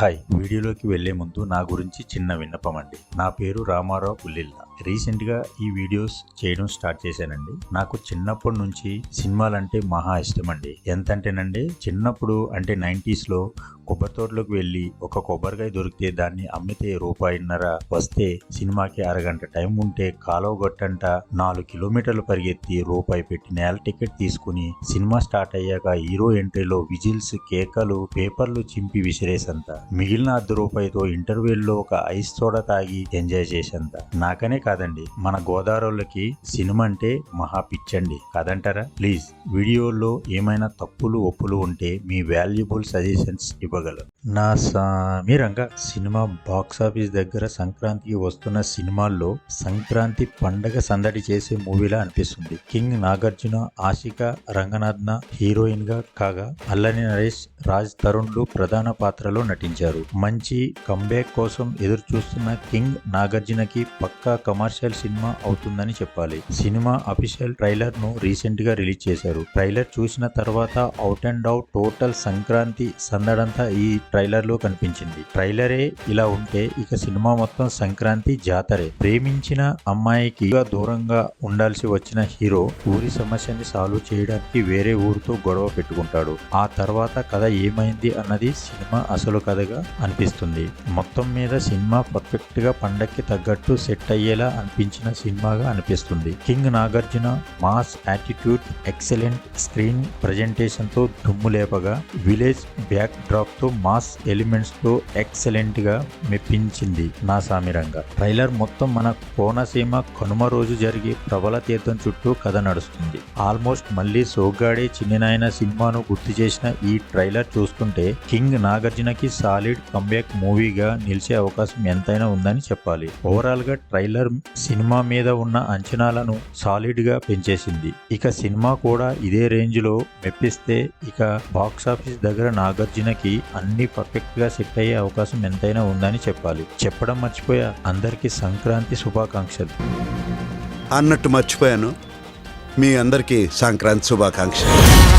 Hi వీడియోలోకి వెళ్ళే ముందు నా గురించి చిన్న విన్నపం అండి. నా పేరు రామారావు పుల్లిల్లా. రీసెంట్గా ఈ వీడియోస్ చేయడం స్టార్ట్ చేశానండి. నాకు చిన్నప్పటి నుంచి సినిమాలంటే మహా ఇష్టం అండి ఎంతంటేనండి చిన్నప్పుడు అంటే నైంటీస్లో కొబ్బరి తోటలోకి వెళ్ళి ఒక కొబ్బరికాయ దొరికితే దాన్ని అమ్మితే రూపాయిన్నర వస్తే సినిమాకి అరగంట టైం ఉంటే కాలువ గొట్టంట నాలుగు కిలోమీటర్లు పరిగెత్తి రూపాయి పెట్టి నేల టికెట్ తీసుకుని సినిమా స్టార్ట్ అయ్యాక హీరో ఎంట్రీలో విజిల్స్ కేకలు పేపర్లు చింపి విసిరేసంత. మిగిలిన అర్ధ రూపాయితో ఇంటర్వ్యూల్లో ఒక ఐస్ సోడా తాగి ఎంజాయ్ చేసేంత. నాకనే కాదండి. మన గోదావరికి సినిమా అంటే మహా పిచ్చండి. కాదంటారా? ప్లీజ్ వీడియోలో ఏమైనా తప్పులు ఒప్పులు ఉంటే మీ వాల్యుబుల్ సజెషన్స్ ఇవ్వగలరు. నా సామిరంగా సినిమా బాక్స్ ఆఫీస్ దగ్గర సంక్రాంతికి వస్తున్న సినిమాల్లో సంక్రాంతి పండగ సందడి చేసే మూవీలా అనిపిస్తుంది. కింగ్ నాగార్జున ఆశిక రంగనాథ్న హీరోయిన్గా కాగా అల్లని నరేష్ రాజ్ తరుణ్లు ప్రధాన పాత్రలో నటించారు. మంచి కంబ్యాక్ కోసం ఎదురు చూస్తున్న కింగ్ నాగార్జునకి పక్కా కమర్షియల్ సినిమా అవుతుందని చెప్పాలి. సినిమా అఫీషియల్ ట్రైలర్ను రీసెంట్గా రిలీజ్ చేశారు. ట్రైలర్ చూసిన తర్వాత out and out total Sankranti సందడంతా ఈ ట్రైలర్లో కనిపించింది. ట్రైలరే ఇలా ఉంటే ఇక సినిమా మొత్తం సంక్రాంతి జాతరే. ప్రేమించిన అమ్మాయికి దూరంగా ఉండాల్సి వచ్చిన హీరో ఊరి సమస్యని సాల్వ్ చేయడానికి వేరే ఊరితో గొడవ పెట్టుకుంటాడు. ఆ తర్వాత కథ ఏమైంది అన్నది సినిమా అసలు కథగా అనిపిస్తుంది. మొత్తం మీద సినిమా పర్ఫెక్ట్గా పండక్కి తగ్గట్టు సెట్ అయ్యేలా అనిపించిన సినిమాగా అనిపిస్తుంది. King Nagarjuna mass attitude excellent screen ప్రజెంటేషన్తో దుమ్ము లేపగా విలేజ్ బ్యాక్ డ్రాప్తో మాస్ ఎలిమెంట్స్తో ఎక్సలెంట్గా మెప్పించింది నా సామిరంగా ట్రైలర్ మొత్తం మన కోనసీమ కనుమ రోజు జరిగే ప్రబల తీర్థం చుట్టూ కథ నడుస్తుంది. ఆల్మోస్ట్ మళ్ళీ సోగ్గాడే చిన్ననాయన సినిమాను గుర్తు చేసిన ఈ ట్రైలర్ చూస్తుంటే కింగ్ నాగార్జునకి సాలిడ్ కంబ్యాక్ మూవీగా నిలిచే అవకాశం ఎంతైనా ఉందని చెప్పాలి. ఓవరాల్గా ట్రైలర్ సినిమా మీద ఉన్న అంచనాలను సాలిడ్గా పెంచేసింది. ఇక సినిమా కూడా ఇదే రేంజ్లో మెప్పిస్తే ఇక బాక్స్ ఆఫీస్ దగ్గర నాగార్జునకి అన్ని పర్ఫెక్ట్గా సెట్ అయ్యే అవకాశం ఎంతైనా ఉందని చెప్పాలి. చెప్పడం మర్చిపోయా? అందరికీ సంక్రాంతి శుభాకాంక్షలు. అన్నట్టు మర్చిపోయాను. మీ అందరికీ సంక్రాంతి శుభాకాంక్షలు.